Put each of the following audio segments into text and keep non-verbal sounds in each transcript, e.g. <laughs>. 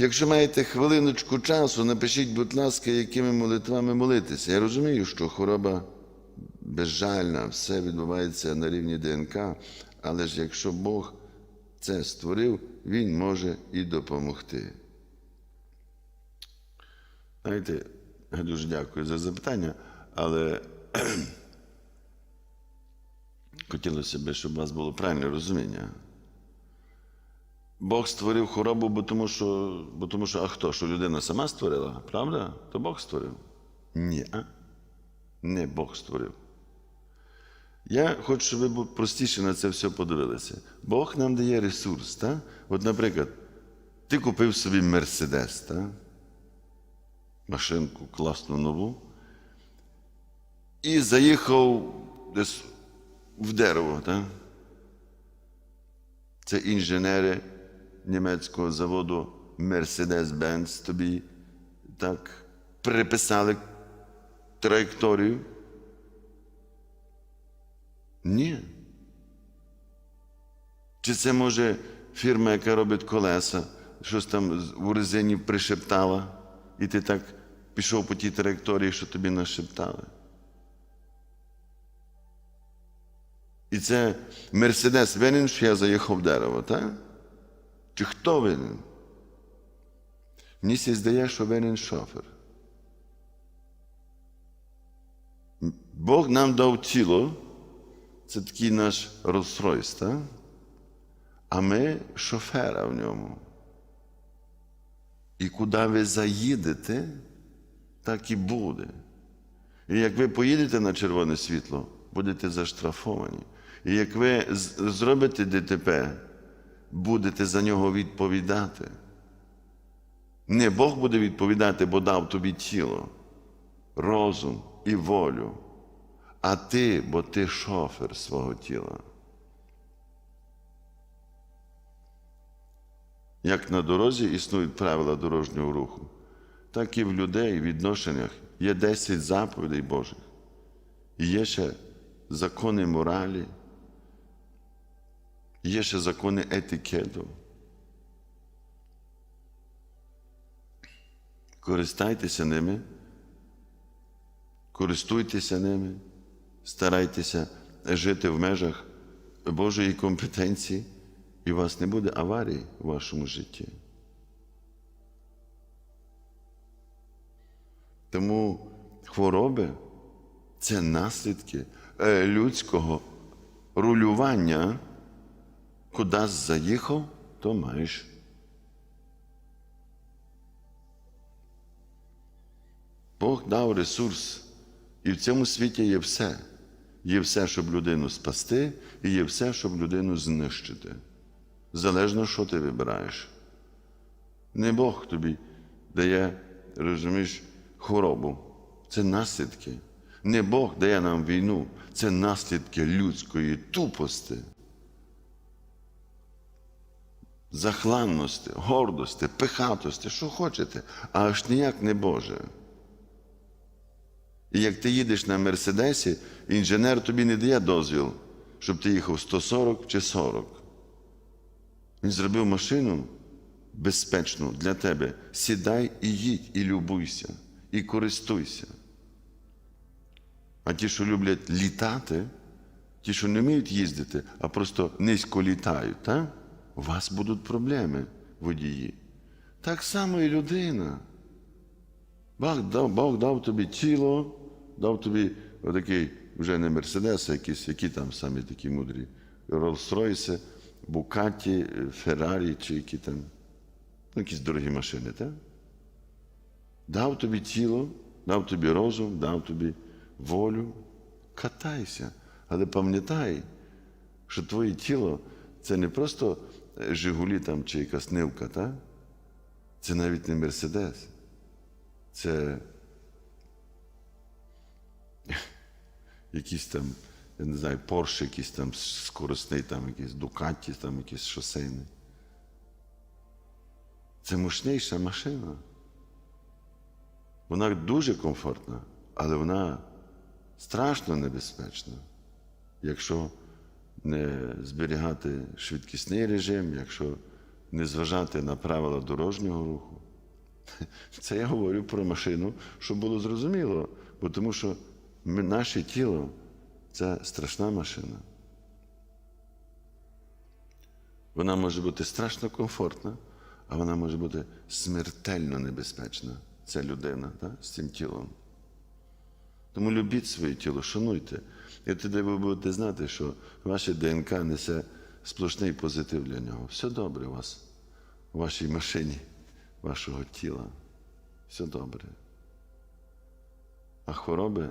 Якщо маєте хвилиночку часу, напишіть, будь ласка, якими молитвами молитися. Я розумію, що хвороба безжальна, все відбувається на рівні ДНК, але ж якщо Бог це створив, Він може і допомогти. Знаєте, я дуже дякую за запитання, але <clears throat> хотілося б, щоб у вас було правильне розуміння. Бог створив хворобу, бо тому що, бо тому що, а хто? Що людина сама створила, правда? То Бог створив? Ні. Не Бог створив. Я хочу, щоб ви простіше на це все подивилися. Бог нам дає ресурс. Так? От, наприклад, ти купив собі Мерседес, так? машинку класну нову, і заїхав десь в дерево. Так? Це інженери німецького заводу Mercedes-Benz тобі так приписали траєкторію. Ні. Чи це може фірма, яка робить колеса, щось там у резині пришептала, і ти так пішов по тій траєкторії, що тобі нашептали? І це Мерседес винен, що я заїхав в дерево, так? Чи хто винен? Мені сі здає, що винен шофер. Бог нам дав тіло, це такий наш так? а ми шофера в ньому. І куди ви заїдете, так і буде. І як ви поїдете на червоне світло, будете заштрафовані. І як ви зробите ДТП, будете за нього відповідати. Не Бог буде відповідати, бо дав тобі тіло, розум і волю, а ти, бо ти шофер свого тіла. Як на дорозі існують правила дорожнього руху, так і в людей в відношеннях є 10 заповідей Божих. І є ще закони моралі, є ще закони етикету. Користайтеся ними, користуйтеся ними, старайтеся жити в межах Божої компетенції, і у вас не буде аварій у вашому житті. Тому хвороби це наслідки е, людського рулювання. Куди заїхав, то маєш. Бог дав ресурс, і в цьому світі є все. Є все, щоб людину спасти, і є все, щоб людину знищити. Залежно, що ти вибираєш. Не Бог тобі дає, розумієш, хворобу. Це наслідки. Не Бог дає нам війну, це наслідки людської тупости, захланності, гордості, пихатості, що хочете, а аж ніяк не Боже. І як ти їдеш на Мерседесі, інженер тобі не дає дозвіл, щоб ти їхав 140 чи 40. Він зробив машину безпечну для тебе. Сідай і їдь, і любуйся, і користуйся. А ті, що люблять літати, ті, що не вміють їздити, а просто низько літають, так? У вас будуть проблеми, водії. Так само і людина. Бог дав, Бог дав тобі тіло, дав тобі отакий вже не Мерседес, а якісь, які там самі такі мудрі. Роллс-Ройси, Букаті, Феррарі чи які там. Ну, якісь дорогі машини, так? Дав тобі тіло, дав тобі розум, дав тобі волю. Катайся. Але пам'ятай, що твоє тіло це не просто Жигулі там чи якась нивка, так? Це навіть не Мерседес. Це якийсь там, я не знаю, Порше, якийсь там скоростний, там якийсь Дукаті, там якийсь шосейний. Це мощніша машина. Вона дуже комфортна, але вона страшно небезпечна, якщо зберігати швидкісний режим, якщо не зважати на правила дорожнього руху. <laughs> Це я говорю про машину, щоб було зрозуміло, бо тому що ми, наше тіло це страшна машина. Вона може бути страшно комфортна, а вона може бути смертельно небезпечна, ця людина так, з цим тілом. Тому любіть своє тіло, шануйте. І тоді ви будете знати, що ваше ДНК несе сплошний позитив для нього. Все добре у вас, у вашій машині, вашого тіла. Все добре. А хвороби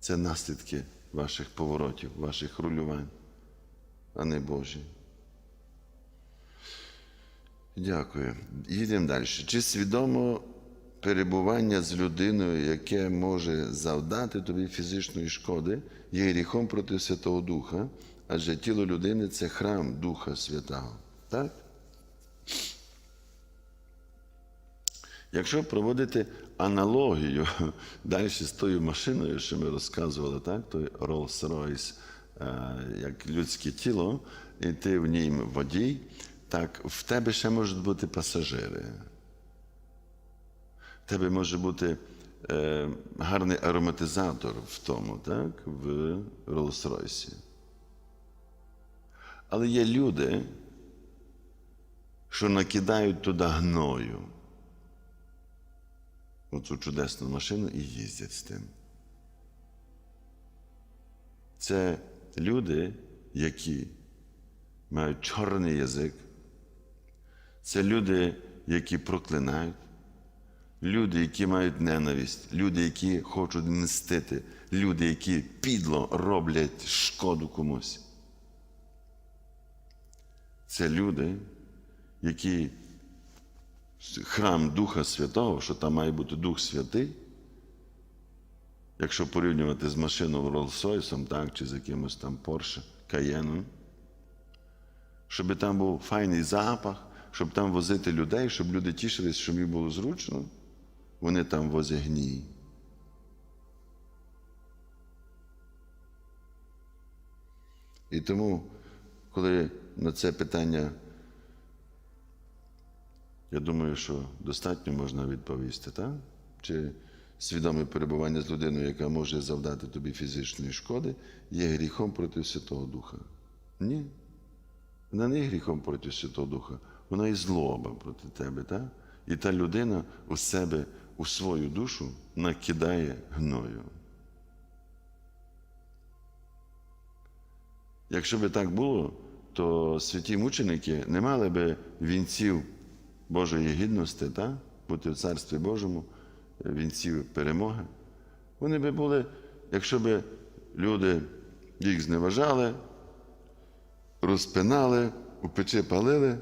це наслідки ваших поворотів, ваших рулювань, а не Божі. Дякую. Їдемо далі. Чи свідомо перебування з людиною, яке може завдати тобі фізичної шкоди, є гріхом проти Святого Духа, адже тіло людини це храм Духа Святого. Так? Якщо проводити аналогію <laughs> далі з тою машиною, що ми розказували, так, той Rolls-Royce, е, як людське тіло, і ти в ній водій, так в тебе ще можуть бути пасажири. Тебе може бути е, гарний ароматизатор в тому, так, в Rolls-Royce. Але є люди, що накидають туди гною оцю чудесну машину і їздять з тим. Це люди, які мають чорний язик, це люди, які проклинають, люди, які мають ненависть, люди, які хочуть мстити, люди, які підло роблять шкоду комусь. Це люди, які храм Духа Святого, що там має бути Дух Святий, якщо порівнювати з машиною Rolls-Royce, так, чи з якимось там Porsche, Cayenne, щоб там був файний запах, щоб там возити людей, щоб люди тішились, щоб їм було зручно, вони там возять гній. І тому, коли на це питання я думаю, що достатньо можна відповісти, так? Чи свідоме перебування з людиною, яка може завдати тобі фізичної шкоди, є гріхом проти Святого Духа? Ні. Вона не є гріхом проти Святого Духа, вона і злоба проти тебе, так? І та людина у себе, у свою душу накидає гною. Якщо би так було, то святі мученики не мали би вінців Божої гідності, та? бути в Царстві Божому, вінців перемоги. Вони би були, якщо б люди їх зневажали, розпинали, у печі палили.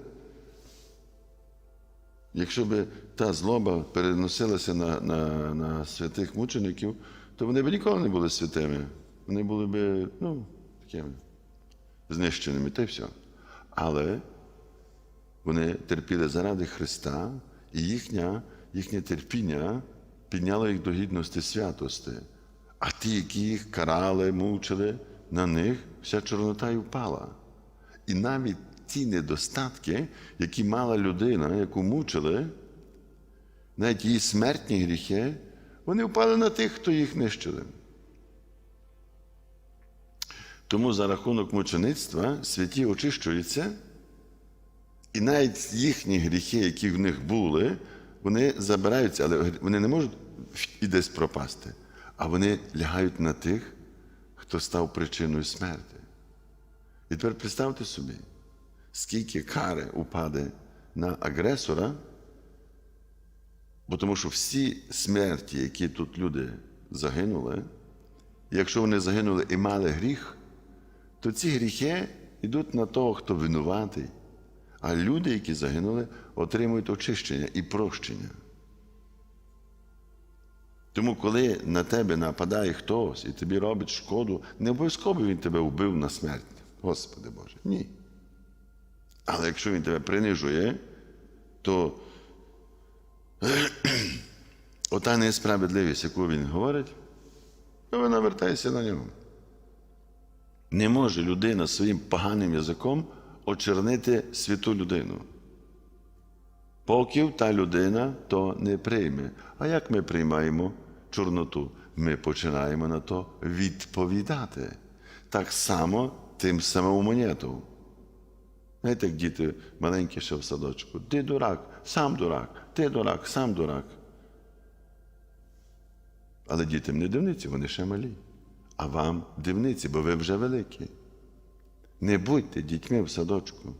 Якщо б та злоба переносилася на, на, на святих мучеників, то вони б ніколи не були святими. Вони були б, ну, такими знищеними, та й все. Але вони терпіли заради Христа, і їхня, їхнє терпіння підняло їх до гідності святости. А ті, які їх карали, мучили, на них вся чорнота й впала. І навіть ті недостатки, які мала людина, яку мучили, навіть її смертні гріхи, вони впали на тих, хто їх нищили. Тому за рахунок мучеництва святі очищуються. І навіть їхні гріхи, які в них були, вони забираються, але вони не можуть і десь пропасти, а вони лягають на тих, хто став причиною смерті. І тепер представте собі, скільки кари упаде на агресора, бо тому що всі смерті, які тут люди загинули, якщо вони загинули і мали гріх, то ці гріхи йдуть на того, хто винуватий. А люди, які загинули, отримують очищення і прощення. Тому, коли на тебе нападає хтось і тобі робить шкоду, не обов'язково він тебе вбив на смерть. Господи Боже, ні. Але якщо він тебе принижує, то <clears throat> ота несправедливість, яку він говорить, то вона вертається на нього. Не може людина своїм поганим язиком очернити святу людину. Поки та людина то не прийме. А як ми приймаємо чорноту? Ми починаємо на то відповідати. Так само тим самим монету. Знаєте, як діти маленькі ще в садочку. Ти дурак, сам дурак, ти дурак, сам дурак. Але дітям не дивниці, вони ще малі. А вам дивниці, бо ви вже великі. Не будьте дітьми в садочку.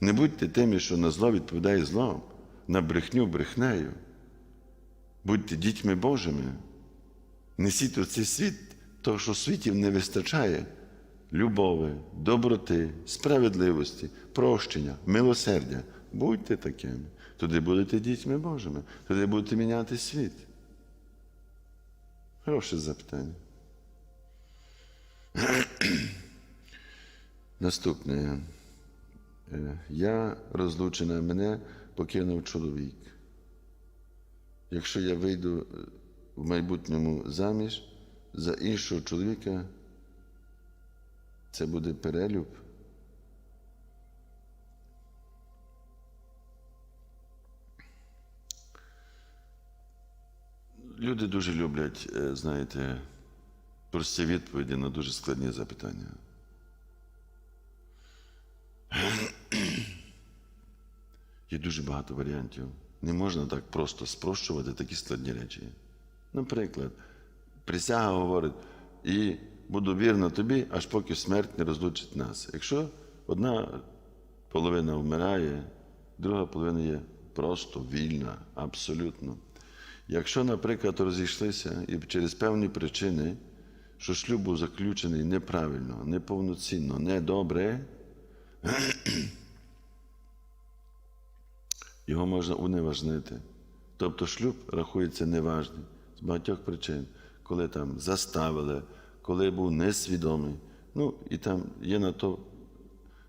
Не будьте тими, що на зло відповідає злом, на брехню брехнею. Будьте дітьми Божими. Несіть у цей світ того, що світів не вистачає любові, доброти, справедливості, прощення, милосердя. Будьте такими. Тоді будете дітьми Божими, тоді будете міняти світ. Хороше запитання. <clears throat> Наступне. Е, Я розлучена, мене покинув чоловік. Якщо я вийду е, в майбутньому заміж за іншого чоловіка, це буде перелюб. Люди дуже люблять, е, знаєте, прості відповіді на дуже складні запитання. Є дуже багато варіантів. Не можна так просто спрощувати такі складні речі. Наприклад, присяга говорить, і буду вірна тобі, аж поки смерть не розлучить нас. Якщо одна половина вмирає, друга половина є просто вільна, абсолютно. Якщо, наприклад, розійшлися і через певні причини, що шлюб був заключений неправильно, неповноцінно, недобре, <clears throat> його можна уневажнити. Тобто шлюб рахується неважним з багатьох причин, коли там заставили, коли був несвідомий. Ну, і там є на то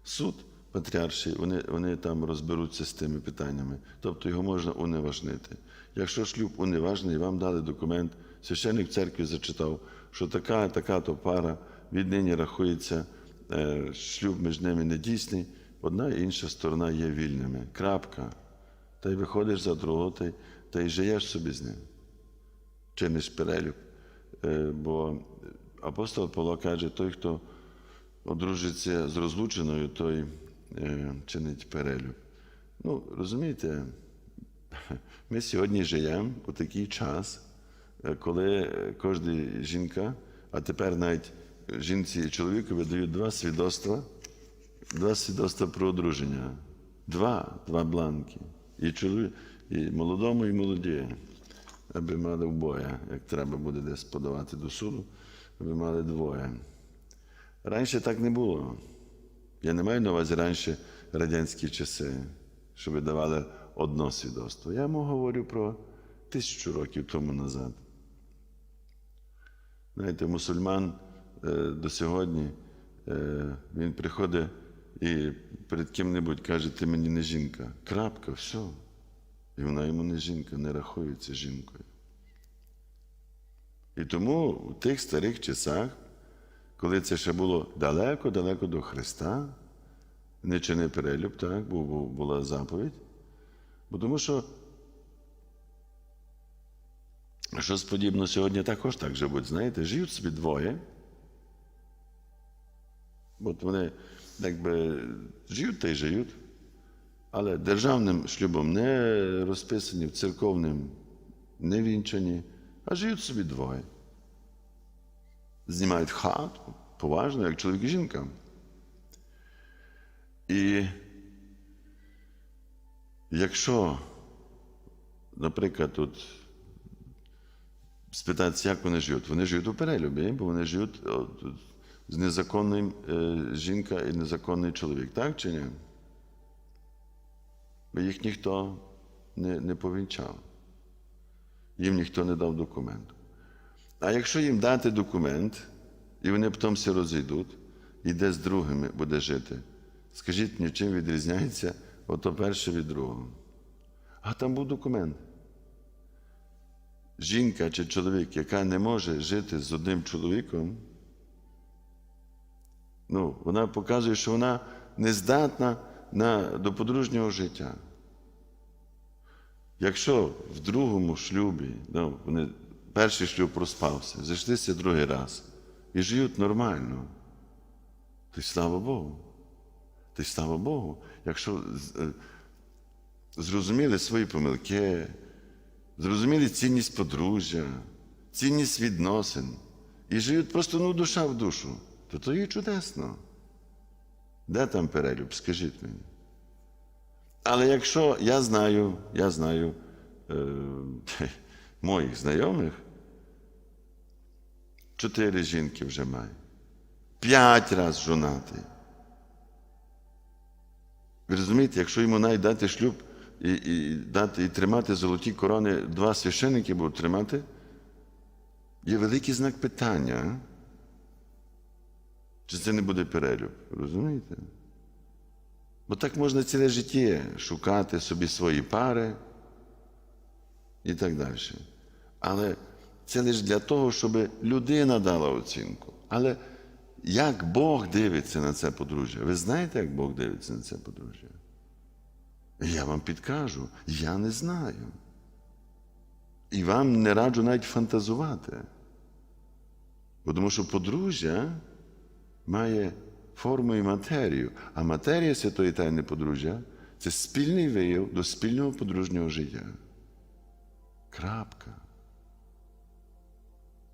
суд патріарший, вони, вони там розберуться з тими питаннями. Тобто його можна уневажнити. Якщо шлюб уневажний, вам дали документ, священник в церкві зачитав, що така, така то пара віднині рахується, е, шлюб між ними недійсний, одна і інша сторона є вільними. Крапка. Та й виходиш за другого, та й, та й живеш собі з ним. Чиниш перелюб. Е, Бо апостол Павло каже, той, хто одружиться з розлученою, той е, чинить перелюб. Ну, розумієте, <laughs> ми сьогодні живемо у такий час, е, коли кожна жінка, а тепер навіть жінці і чоловіку видають два свідоцтва, два свідоцтва про одруження. Два, два бланки. І чоловік, і молодому, і молоді, аби мали обоє, як треба буде десь подавати до суду, аби мали двоє. Раніше так не було. Я не маю на увазі раніше радянські часи, що видавали одно свідоцтво. Я йому говорю про тисячу років тому назад. Знаєте, мусульман е, до сьогодні е, він приходить і перед ким-небудь каже, ти мені не жінка. Крапка, все. І вона йому не жінка, не рахується жінкою. І тому у тих старих часах, коли це ще було далеко-далеко до Христа, не чини перелюб, так, бу- була заповідь. Бо тому що щось подібне сьогодні також так живуть, знаєте, живуть собі двоє. От вони якби живуть та й живуть, але державним шлюбом не розписані, церковним не вінчані, а живуть собі двоє. Знімають хату, поважно, як чоловік і жінка. І якщо, наприклад, тут спитатися, як вони живуть, вони живуть у перелюбі, бо вони живуть от, з незаконним е, жінка і незаконний чоловік, так чи ні? Бо їх ніхто не, не повінчав, їм ніхто не дав документу. А якщо їм дати документ, і вони потім все розійдуть, і де з другими буде жити, скажіть мені, чим відрізняється ото перше від другого? А там був документ. Жінка чи чоловік, яка не може жити з одним чоловіком, ну, вона показує, що вона не здатна на, до подружнього життя. Якщо в другому шлюбі, ну, вони, перший шлюб проспався, зайшлися другий раз і живуть нормально, то й слава Богу. Й слава Богу, якщо е, зрозуміли свої помилки, зрозуміли цінність подружжя, цінність відносин і живуть просто ну, душа в душу, то то є чудесно. Де там перелюб? Скажіть мені. Але якщо я знаю, я знаю е, <laughs> моїх знайомих, чотири жінки вже має, п'ять разів жонатий. Ви розумієте, якщо йому навіть дати шлюб і, і, дати, і тримати золоті корони, два священники будуть тримати, є великий знак питання. Чи це не буде перелюб? Розумієте? Бо так можна ціле життя шукати собі свої пари і так далі. Але це лише для того, щоб людина дала оцінку. Але як Бог дивиться на це подружжя? Ви знаєте, як Бог дивиться на це подружжя? Я вам підкажу, я не знаю. І вам не раджу навіть фантазувати. Бо Тому що подружжя має форму і матерію, а матерія святої тайни подружжя це спільний вияв до спільного подружнього життя. Крапка.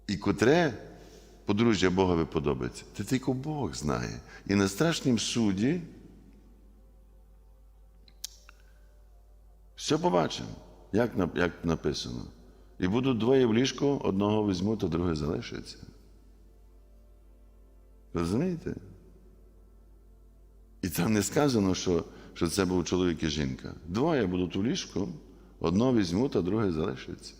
І котре подружжя Богові подобається, це тільки Бог знає. І на страшнім суді все побачимо, як, як написано. І будуть двоє в ліжку, одного візьмуть, а друге залишиться. Розумієте? І там не сказано, що, що це був чоловік і жінка. Двоє будуть у ліжку, одного візьмуть, а друге залишиться.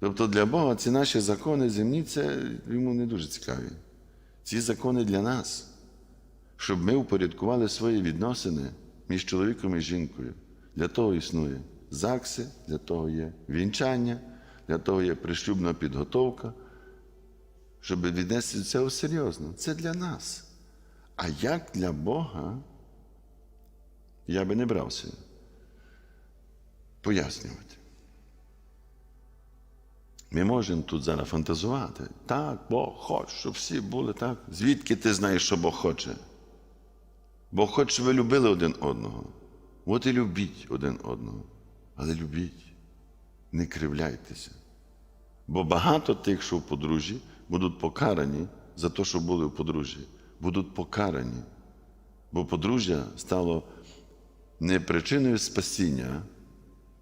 Тобто для Бога ці наші закони земні, це йому не дуже цікаві. Ці закони для нас, щоб ми упорядкували свої відносини між чоловіком і жінкою. Для того існує ЗАГСи, для того є вінчання, для того є пришлюбна підготовка, щоб віднести цього серйозно. Це для нас. А як для Бога, я би не брався пояснювати. Ми можемо тут зараз фантазувати. Так, Бог хоче, щоб всі були так. Звідки ти знаєш, що Бог хоче? Бог хоче, щоб ви любили один одного. От і любіть один одного. Але любіть, не кривляйтеся. Бо багато тих, що в подружжі, будуть покарані за те, що були в подружжі. Будуть покарані. Бо подружжя стало не причиною спасіння,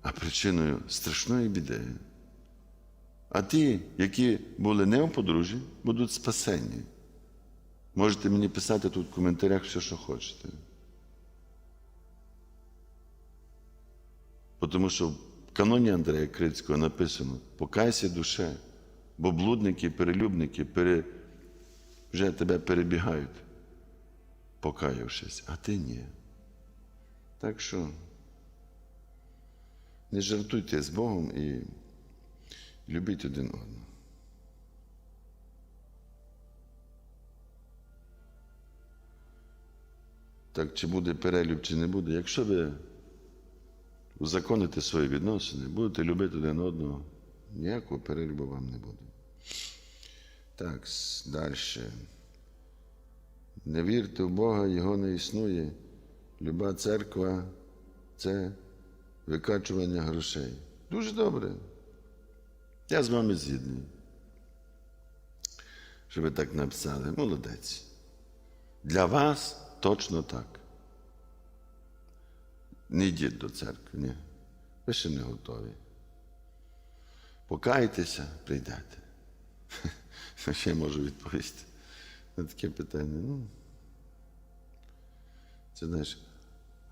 а причиною страшної біди. А ті, які були не у подружжі, будуть спасені. Можете мені писати тут в коментарях все, що хочете. Тому що в каноні Андрея Крицького написано: покайся душе, бо блудники, перелюбники пере... вже тебе перебігають, покаявшись, а ти ні. Так що не жартуйте з Богом і любіть один одного. Так, чи буде перелюб, чи не буде, якщо ви узаконите свої відносини, будете любити один одного, ніякого перелюбу вам не буде. Так, далі. Не вірте в Бога, Його не існує. Люба церква це викачування грошей. Дуже добре. Я з вами згідний. Що ви так написали. Молодець. Для вас точно так. Не йдіть до церкви, ні. Ви ще не готові. Покайтеся, прийдете. Ще можу відповісти на таке питання. Ну, це знаєш.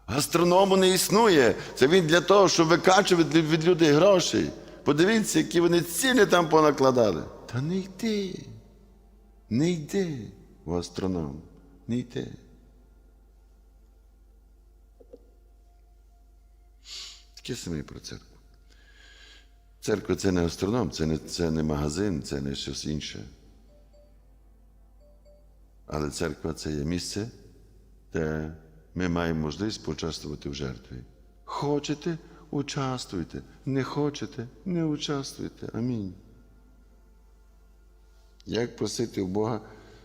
Гастроному не існує. Це він для того, щоб викачувати від людей грошей. Подивіться, які вони ціни там понакладали. Та не йди. Не йди в гастроном. Не йди. Таке саме про церкву. Церква це не гастроном, це не, це не магазин, це не щось інше. Але церква це є місце, те ми маємо можливість поучаствувати в жертві. Хочете участвуйте. Не хочете не участвуйте. Амінь. Як просити у Бога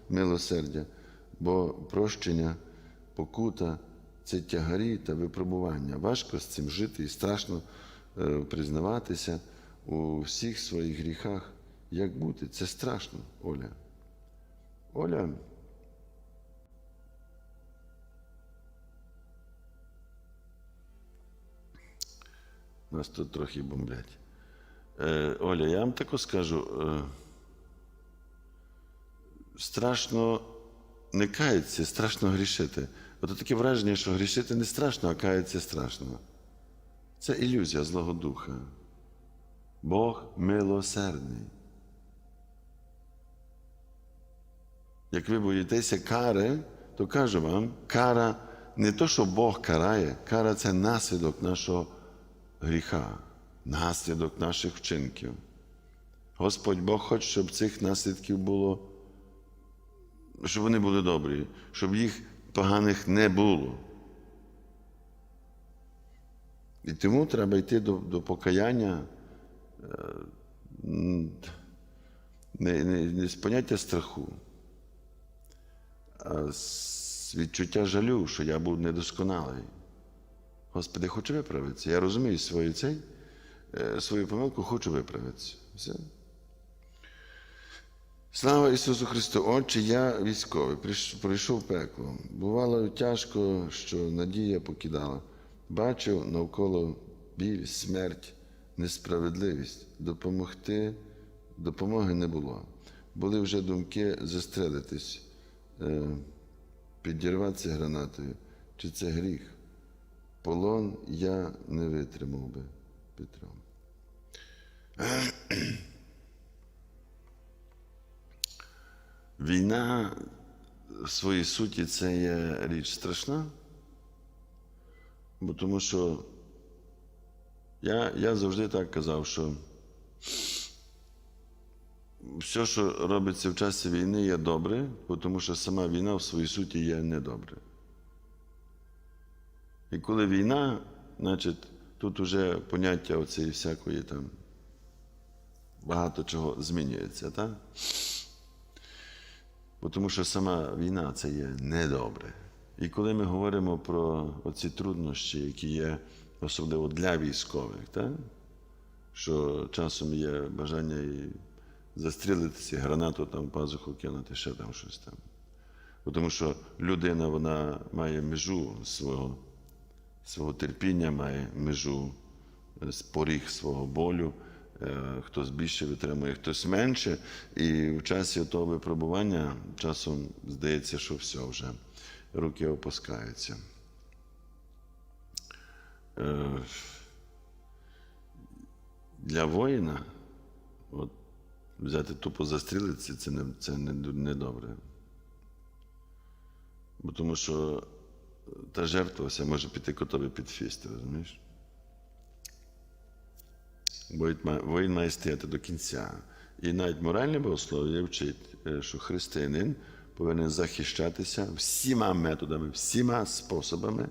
милосердя, бо прощення, покута це тягарі та випробування. Важко з цим жити і страшно е, признаватися у всіх своїх гріхах. Як бути? Це страшно, Оля. Оля. Нас тут трохи бомблять. Е, Оля, я вам тако скажу. Е, страшно не кається, страшно грішити. От таке враження, що грішити не страшно, а кається страшно. Це ілюзія Злого Духа. Бог милосердний. Як ви боїтеся кари, то кажу вам, кара не то, що Бог карає, кара це наслідок нашого гріха, наслідок наших вчинків. Господь Бог хоче, щоб цих наслідків було, щоб вони були добрі, щоб їх поганих не було. І тому треба йти до, до покаяння е, не, не, не з поняття страху, а з відчуття жалю, що я був недосконалий. Господи, хочу виправитися. Я розумію свою цей, е, свою помилку, хочу виправитися. Все. Слава Ісусу Христу! Отче, я військовий, пройшов пекло. Бувало тяжко, що надія покидала. Бачив навколо біль, смерть, несправедливість. Допомогти, допомоги не було. Були вже думки застрелитись, е, підірватися гранатою. Чи це гріх? Полон я не витримав би, Петро. Війна в своїй суті це є річ страшна, бо тому що я, я завжди так казав, що все, що робиться в часі війни, є добре, тому що сама війна в своїй суті є недобре. І коли війна, значить, тут уже поняття оцієї всякої там багато чого змінюється, так? Тому що сама війна це є недобре. І коли ми говоримо про оці труднощі, які є особливо для військових, так? що часом є бажання і застрілитися, гранату там пазуху кинути, ще там щось там. Тому що людина вона має межу свого, свого терпіння, має межу е, поріг свого болю. Е, Хтось більше витримує, хтось менше. І в часі того випробування часом здається, що все вже руки опускаються. Е, Для воїна от, взяти тупо застрілитися це не, це не, не добре. Бо тому що та жертва може піти котові під фіст, розумієш? Має, воїн має стояти до кінця. І навіть моральне богослов'я вчить, е, що християнин повинен захищатися всіма методами, всіма способами,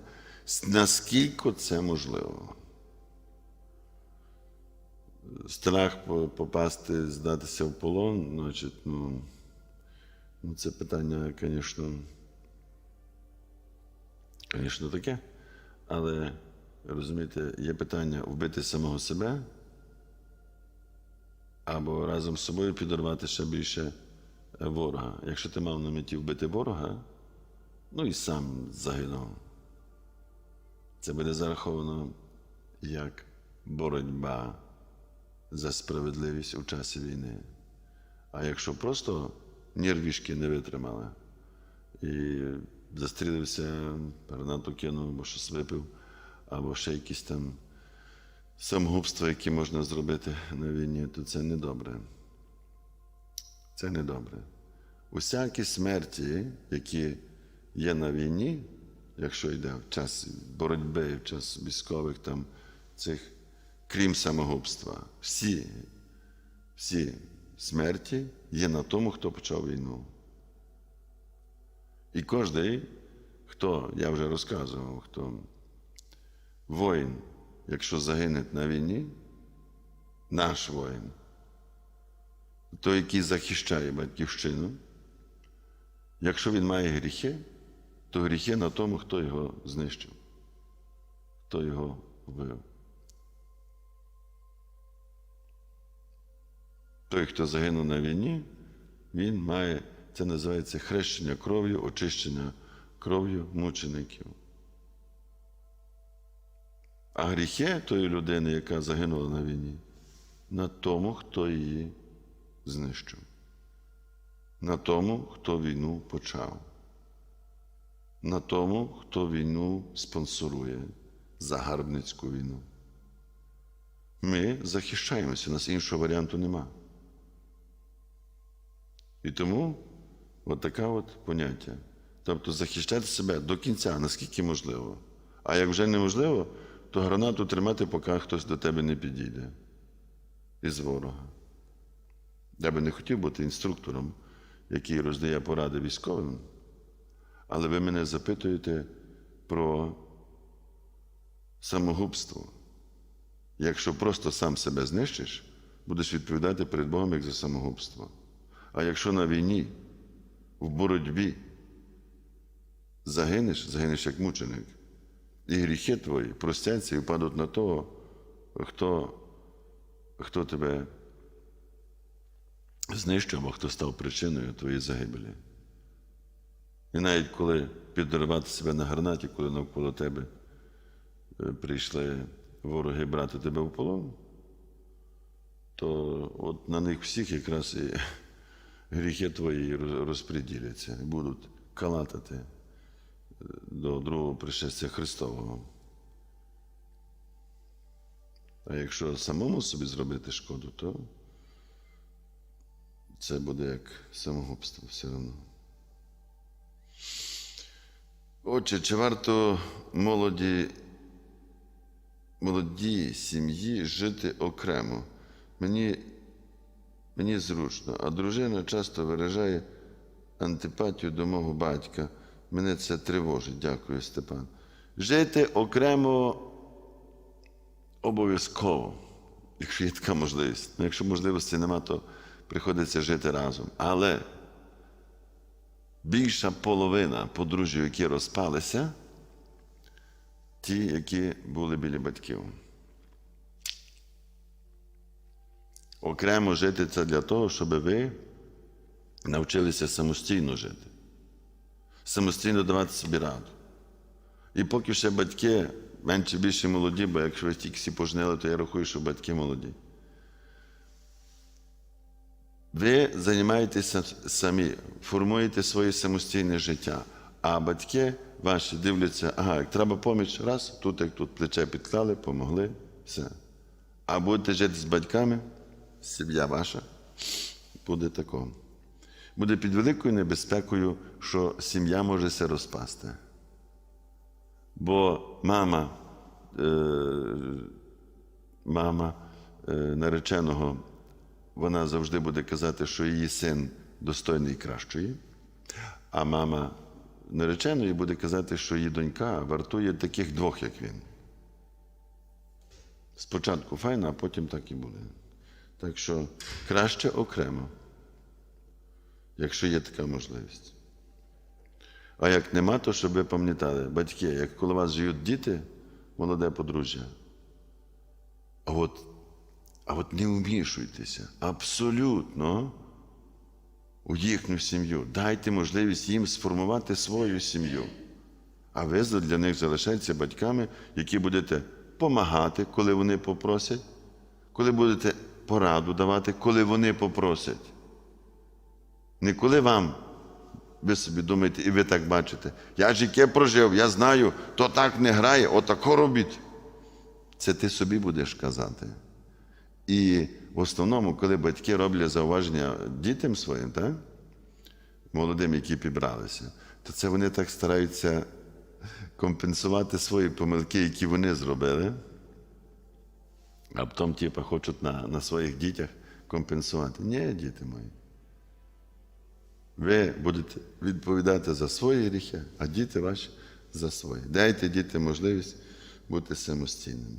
наскільки це можливо. Страх попасти, здатися в полон, значить, ну, ну це питання, звісно, звісно, таке. Але розумієте, є питання вбити самого себе або разом з собою підорвати ще більше е, ворога. Якщо ти мав на меті вбити ворога, ну і сам загинув. Це буде зараховано як боротьба за справедливість у часі війни. А якщо просто нервішки не витримали і застрілився, гранату кинув, або щось випив, або ще якісь там самогубства, які можна зробити на війні, то це не добре. Це не добре. Усякі смерті, які є на війні, якщо йде в час боротьби, в час військових там цих, крім самогубства, всі, всі смерті є на тому, хто почав війну. І кожен, хто, я вже розказував, хто воїн, якщо загине на війні, наш воїн, той, який захищає батьківщину, якщо він має гріхи, то гріхи на тому, хто його знищив, хто його вбив. Той, хто загинув на війні, він має, це називається хрещення кров'ю, очищення кров'ю мучеників. А гріхи тої людини, яка загинула на війні, на тому, хто її знищив, на тому, хто війну почав, на тому, хто війну спонсорує, загарбницьку війну. Ми захищаємося, у нас іншого варіанту нема. І тому от таке от поняття. Тобто захищати себе до кінця, наскільки можливо. А як вже неможливо, то гранату тримати, поки хтось до тебе не підійде із ворога. Я би не хотів бути інструктором, який роздає поради військовим, але ви мене запитуєте про самогубство. Якщо просто сам себе знищиш, будеш відповідати перед Богом як за самогубство. А якщо на війні, в боротьбі загинеш, загинеш як мученик, і гріхи твої простяться і впадуть на того, хто, хто тебе знищив, або хто став причиною твоєї загибелі. І навіть коли підривати себе на гранаті, коли навколо тебе е, прийшли вороги брати тебе в полон, то от на них всіх якраз і гріхи твої роз- розподіляться і будуть калатати е, до другого пришестя Христового. А якщо самому собі зробити шкоду, то це буде як самогубство все одно. Отже, чи варто молоді, молодій сім'ї жити окремо? Мені, мені зручно, а дружина часто виражає антипатію до мого батька. Мене це тривожить. Дякую, Степан. Жити окремо обов'язково, якщо є така можливість. Ну, якщо можливості нема, то приходиться жити разом. Але більша половина подружжів, які розпалися, ті, які були біля батьків. Окремо жити це для того, щоб ви навчилися самостійно жити, самостійно давати собі раду. І поки ще батьки менше більше молоді, бо якщо ви тільки всі пожнили, то я рахую, що батьки молоді. Ви займаєтеся самі, формуєте своє самостійне життя, а батьки ваші дивляться, ага, як треба поміч, раз, тут, як тут плече підклали, помогли, все. А будете жити з батьками, сім'я ваша, буде такого. Буде під великою небезпекою, що сім'я може се розпасти. Бо мама, е, мама е, нареченого, вона завжди буде казати, що її син достойний і кращої, а мама нареченої буде казати, що її донька вартує таких двох, як він. Спочатку файно, а потім так і буде. Так що краще окремо, якщо є така можливість. А як нема, то щоб ви пам'ятали, батьки, як коли у вас живуть діти, молоде подружжя, а от, а от не вмішуйтеся абсолютно у їхню сім'ю. Дайте можливість їм сформувати свою сім'ю. А ви для них залишаєтеся батьками, які будете помагати, коли вони попросять, коли будете пораду давати, коли вони попросять. Не коли вам ви собі думаєте, і ви так бачите. Я ж яке прожив, я знаю, то так не грає, отако робіть. Це ти собі будеш казати. І в основному, коли батьки роблять зауваження дітям своїм, так? молодим, які підбралися, то це вони так стараються компенсувати свої помилки, які вони зробили, а потім, типу, хочуть на, на своїх дітях компенсувати. Ні, діти мої. Ви будете відповідати за свої гріхи, а діти ваші за свої. Дайте діти можливість бути самостійними.